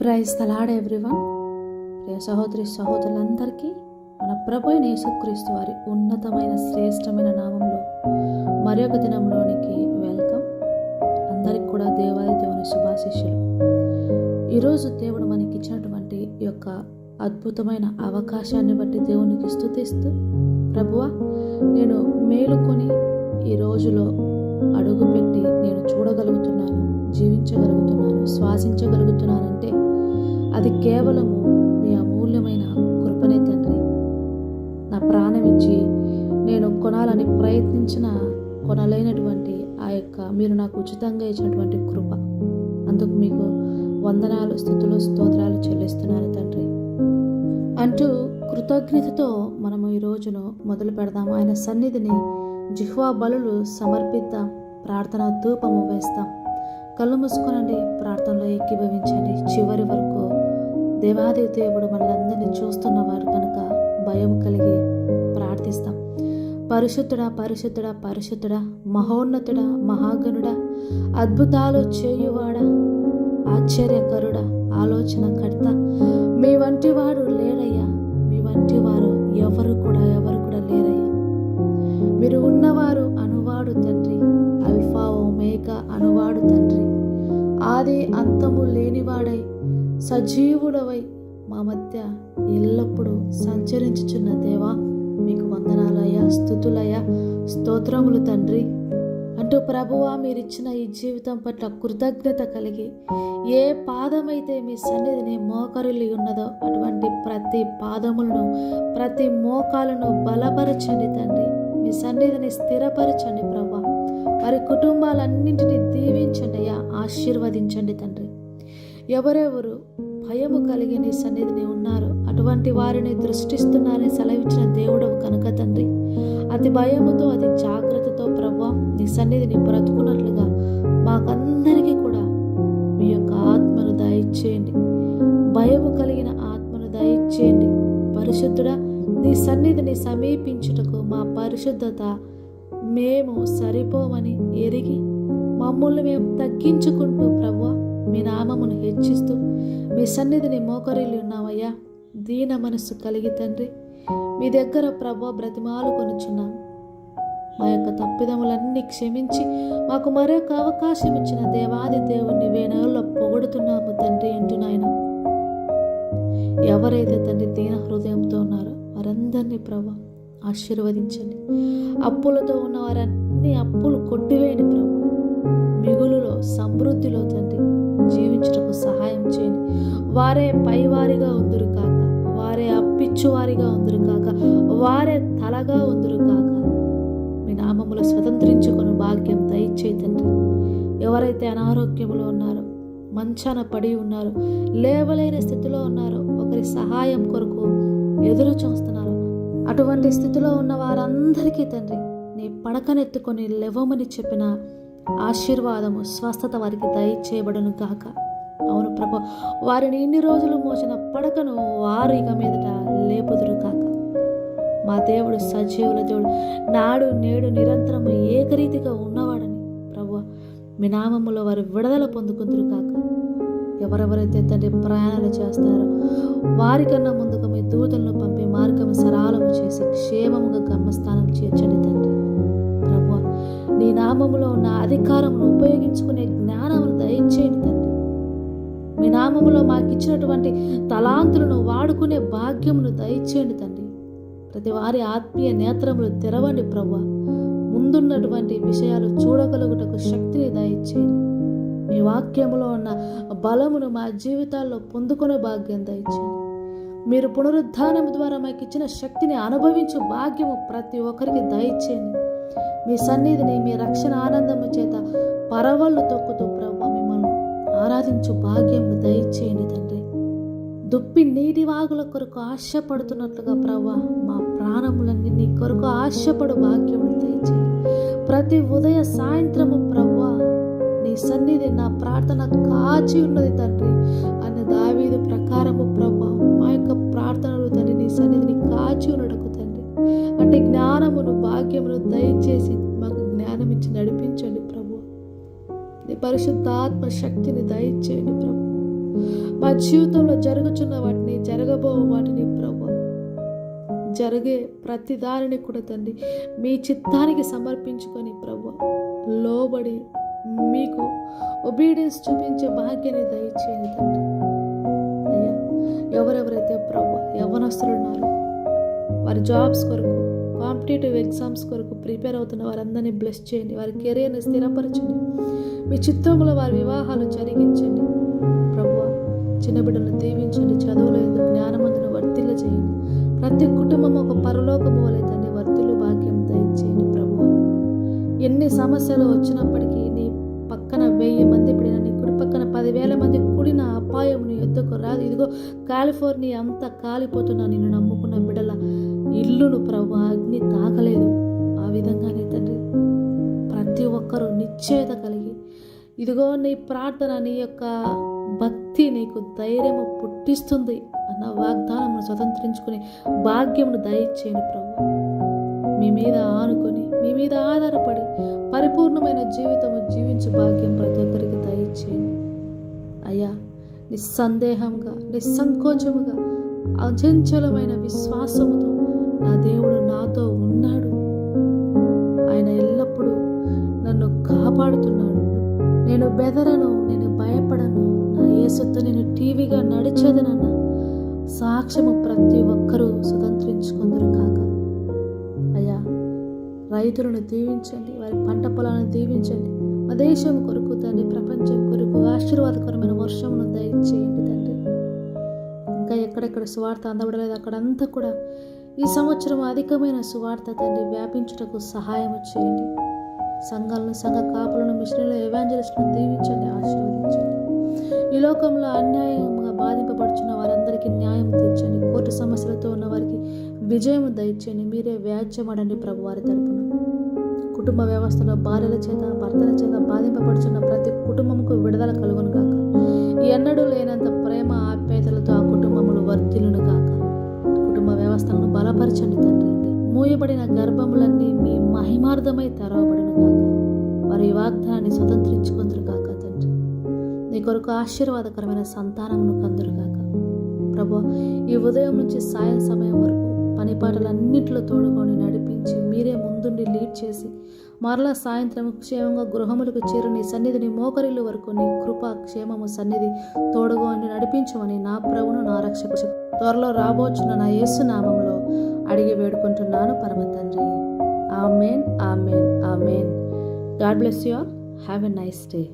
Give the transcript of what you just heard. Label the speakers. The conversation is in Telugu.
Speaker 1: ప్రైజ్ తలాడ్ ఎవ్రీవన్ ప్రియ సహోదరి సహోదరులందరికీ మన ప్రభు యేసుక్రీస్తు వారి ఉన్నతమైన శ్రేష్టమైన నామంలో మరొక దినంలోనికి వెల్కమ్. అందరికి కూడా దేవాది దేవుని శుభాశిష్యులు ఈరోజు దేవుడు మనకి ఇచ్చినటువంటి యొక్క అద్భుతమైన అవకాశాన్ని బట్టి దేవునికి స్థుతిస్తూ ప్రభువా నేను మేలుకొని ఈ రోజులో అడుగుపెట్టి నేను చూడగలుగుతున్నాను జీవించగలుగుతున్నాను శ్వాసించగలుగుతున్నాను అది కేవలము మీ అమూల్యమైన కృపనే తండ్రి. నా ప్రాణం ఇచ్చి నేను కొనాలని ప్రయత్నించిన కొనలేనటువంటి ఆ యొక్క మీరు నాకు ఉచితంగా ఇచ్చినటువంటి కృప. అందుకు మీకు వందనాలు స్థుతులు స్తోత్రాలు చెల్లిస్తున్నాను తండ్రి. అంటూ కృతజ్ఞతతో మనము ఈ రోజును మొదలు పెడదాం ఆయన సన్నిధిని జిహ్వా బలులు సమర్పిద్దాం. ప్రార్థన ధూపము వేస్తాం. కళ్ళు మూసుకొనండి ప్రార్థనలో ఏకీభవించండి. చివరి వరకు దేవాది దేవుడు మనలందరినీ చూస్తున్నవారు కనుక భయం కలిగి ప్రార్థిస్తాం. పరిశుద్ధుడా పరిశుద్ధుడా పరిశుద్ధుడా మహోన్నతుడా మహాగణుడా అద్భుతాలు చేయువాడా ఆశ్చర్యకరుడా ఆలోచన కర్త మీ వంటి వాడు లేరయ్యా మీ వంటి వారు ఎవరు కూడా ఎవరు కూడా లేరయ్యా. మీరు ఉన్నవారు అనువాడు తండ్రి అల్ఫా ఓమేక అనువాడు తండ్రి. ఆది అంతము లేనివాడై సజీవుడవై మా మధ్య ఎల్లప్పుడూ సంచరించుచున్న దేవా మీకు వందనాలయ్యా స్థుతులయ స్తోత్రములు తండ్రి. అంటూ ప్రభువా మీరిచ్చిన ఈ జీవితం పట్ల కృతజ్ఞత కలిగి ఏ పాదమైతే మీ సన్నిధిని మోకరిల్లి ఉన్నదో అటువంటి ప్రతి పాదములను ప్రతి మోకాలను బలపరచండి తండ్రి. మీ సన్నిధిని స్థిరపరచండి ప్రభా. వారి కుటుంబాలన్నింటినీ దీవించండి అయ్యా ఆశీర్వదించండి తండ్రి. ఎవరెవరు భయము కలిగి నీ సన్నిధిని ఉన్నారు. అటువంటి వారిని దృష్టిస్తున్నారని సెలవిచ్చిన దేవుడవు కనుక తండ్రి అతి భయముతో అతి జాగ్రత్తతో ప్రభా నీ సన్నిధిని బ్రతుకున్నట్లుగా మాకందరికీ కూడా మీ యొక్క ఆత్మను దయచేయండి. భయము కలిగిన ఆత్మను దయచేయండి. పరిశుద్ధుడా నీ సన్నిధిని సమీపించుటకు మా పరిశుద్ధత మేము సరిపోమని ఎరిగి మమ్మల్ని మేము తగ్గించుకుంటూ ప్రభు మీ నామమును హెచ్చిస్తూ మీ సన్నిధిని మోకరిల్లి ఉన్నామయ్యా. దీన మనస్సు కలిగి తండ్రి మీ దగ్గర ప్రభా బ్రతిమాలు కొనుచున్నాం. మా యొక్క తప్పిదములన్నీ క్షమించి మాకు మరొక అవకాశం ఇచ్చిన దేవాది దేవుణ్ణి వేణుల్లో పొగుడుతున్నాము తండ్రి అంటున్నాయన ఎవరైతే తండ్రి దీన హృదయంతో ఉన్నారో వారందరినీ ప్రభా ఆశీర్వదించండి. అప్పులతో ఉన్న వారన్నీ అప్పులు కొట్టివేయండి ప్రభు. మిగులులో సమృద్ధిలో తండ్రి. జీవించటకు సహాయం చేయండి. వారే పైవారిగా ఉందరు కాక వారే అప్పిచ్చువారిగా ఉందరు కాక వారే తలగా ఉందరు కాక. మీ నామములు స్వతంత్రించుకొని భాగ్యం దయచేయి తండ్రి. ఎవరైతే అనారోగ్యంలో ఉన్నారో మంచాన పడి ఉన్నారో లేవలేని స్థితిలో ఉన్నారో ఒకరి సహాయం కొరకు ఎదురు చూస్తున్నారు అటువంటి స్థితిలో ఉన్న వారందరికీ తండ్రి నీ పడకనెత్తుకొని లేవమని చెప్పిన ఆశీర్వాదము స్వస్థత వారికి దయచేయబడను కాక అవును ప్రభు వారిని ఇన్ని రోజులు మోసిన పడకను వారు ఇక మీదట లేపుదురు కాక మా దేవుడు సజీవుల దేవుడు నాడు నేడు నిరంతరము ఏకరీతిగా ఉన్నవాడని ప్రభు మీ నామములో వారు విడుదల పొందుకుందరు కాక ఎవరెవరైతే తండ్రి ప్రయాణాలు చేస్తారో వారికన్నా ముందుగా మీ దూతలను పంపి మార్గం సరాలము చేసి క్షేమముగా గమ్యస్థానం చేర్చండి తండ్రి. నీ నామములో ఉన్న అధికారమును ఉపయోగించుకునే జ్ఞానమును దయచేయండి తండ్రి. మీ నామములో మాకు ఇచ్చినటువంటి తలాంతులను వాడుకునే భాగ్యమును దయచేయండి తండ్రి. ప్రతి వారి ఆత్మీయ నేత్రములు తెరవండి ప్రభు ముందున్నటువంటి విషయాలు చూడగలుగుటకు శక్తిని దయచేయండి. మీ వాక్యములో ఉన్న బలమును మా జీవితాల్లో పొందుకునే భాగ్యం దయచేయండి. మీరు పునరుద్ధానం ద్వారా మాకు ఇచ్చిన శక్తిని అనుభవించు భాగ్యము ప్రతి ఒక్కరికి దయచేయండి. మీ సన్నిధిని మీ రక్షణ ఆనందము చేత పరవళ్ళు తొక్కుతూ ప్రభు మిమ్మల్ని ఆరాధించు భాగ్యం దయచేయండి తండ్రి. దుప్పి నీటి వాగుల కొరకు ఆశపడుతున్నట్లుగా ప్రభా మా ప్రాణములన్నీ నీ కొరకు ఆశపడు భాగ్యం దయచేయండి. ప్రతి ఉదయ సాయంత్రము ప్రభా నీ సన్నిధి నా ప్రార్థన కాచి ఉన్నది తండ్రి. అన్న దావీదు ప్రకారము ప్రభా మా యొక్క ప్రార్థనలు తండ్రి నీ సన్నిధిని కాచి ఉన్నట్టు అంటే జ్ఞానమును భాగ్యమును దయచేసి మాకు జ్ఞానం ఇచ్చి నడిపించండి ప్రభు. నీ పరిశుద్ధాత్మ శక్తిని దయచేయండి ప్రభు. మా జీవితంలో జరుగుతున్న వాటిని జరగబో వాటిని ప్రభు. జరిగే ప్రతి దానిని కూడా తండ్రి మీ చిత్తానికి సమర్పించుకొని ప్రభు. లోబడి మీకు ఒబీడియన్స్ చూపించే భాగ్యాన్ని దయచేయండి తండ్రి. అయ్యా ఎవరెవరైతే ప్రభు యవనస్తులు ఉన్నారో వారి జాబ్స్ కొరకు కాంపిటేటివ్ ఎగ్జామ్స్ కొరకు ప్రిపేర్ అవుతున్న వారందరినీ బ్లెస్ చేయండి. వారి కెరీర్ని స్థిరపరచండి. మీ చిత్రంలో వారి వివాహాలు జరిగించండి. ప్రభు చిన్న బిడ్డలను దీవించండి. చదువుల ఎందుకు జ్ఞానమందును వర్తిల్ల చేయండి. ప్రతి కుటుంబం ఒక పరలోకము వలె తండ్రి వర్తిల్లు భాగ్యం దయచేయండి ప్రభు ఎన్ని సమస్యలు వచ్చినప్పటికీ నీ పక్కన వెయ్యి మంది పడిన నీ కుడి పక్కన పదివేల మంది కూడిన అపాయం నీ ఎద్దుకు రాదు. ఇదిగో కాలిఫోర్నియా అంతా కాలిపోతున్నా. నిన్ను నమ్ముకున్న బిడ్డల ఇల్లును ప్రభు అగ్ని తాకలేదు. ఆ విధంగానే తండ్రి ప్రతి ఒక్కరూ నిశ్చయత కలిగి ఇదిగో నీ ప్రార్థన నీ యొక్క భక్తి నీకు ధైర్యము పుట్టిస్తుంది అన్న వాగ్దానమును స్వతంత్రించుకుని భాగ్యమును దయచేయండి ప్రభు. మీ మీద ఆనుకొని మీ మీద ఆధారపడి పరిపూర్ణమైన జీవితము జీవించు భాగ్యం ప్రతి ఒక్కరికి దయచేయండి అయ్యా నిస్సందేహంగా నిస్సంకోచముగా అచంచలమైన విశ్వాసముతో నా దేవుడు నాతో ఉన్నాడు. ఆయన ఎల్లప్పుడూ నన్ను కాపాడుతున్నాడు. నేను బెదరను నేను భయపడను. నా యేసుతో నేను టీవీగా నడిచేదనన్న సాక్ష్యము ప్రతి ఒక్కరూ స్వతంత్రించుకుందరు కాక. అయ్యా రైతులను దీవించండి వారి పంట పొలాలను దీవించండి. మా దేశం కొరకు తండ్రి ప్రపంచం కొరకు ఆశీర్వాదకరమైన వర్షమును దయచేయండి తండ్రి. ఇంకా ఎక్కడెక్కడ స్వార్థ అందబడలేదు అక్కడంతా కూడా ఈ సంవత్సరం అధికమైన సువార్త తండ్రి వ్యాపించుటకు సహాయం చేయండి. సంఘాలను సంఘ కాపులను మిషన్లు ఎవాంజలిస్టులను దీవించండి ఆశీర్వదించండి. ఈ లోకంలో అన్యాయంగా బాధింపబడుచున్న వారందరికీ న్యాయం తీర్చండి. కోర్టు సమస్యలతో ఉన్న వారికి విజయం దయచేయండి. మీరే వ్యాజ్యమడండి ప్రభు వారి తరపున. కుటుంబ వ్యవస్థలో భార్యల చేత భర్తల చేత బాధింపబడుచున్న ప్రతి కుటుంబంకు విడుదల కలుగును కాక ఎన్నడూ లేనంత మూయబడిన గర్భములన్నీ మీ మహిమార్థమై తెరవబడిన కాక వారి వాగ్దానాన్ని స్వతంత్రించుకుందరు కాక తండ్రి. నీ కొరకు ఆశీర్వాదకరమైన సంతానమును కందురు కాక ప్రభు ఈ ఉదయం నుంచి సాయం సమయం వరకు పని పాటలన్నింటిలో తోడుకొని నడిపించి మీరే ముందుండి లీడ్ చేసి మరలా సాయంత్రం క్షేమంగా గృహములకు చేరు నీ సన్నిధిని మోకరిల్లు వరకు నీ కృప క్షేమము సన్నిధి తోడుగోని నడిపించమని నా ప్రభును నా రక్షకు త్వరలో రాబోచున్న నా యేసునామంలో అడిగి వేడుకుంటున్నాను పరమ తండ్రి. Amen amen amen. God bless you all. Have a nice day.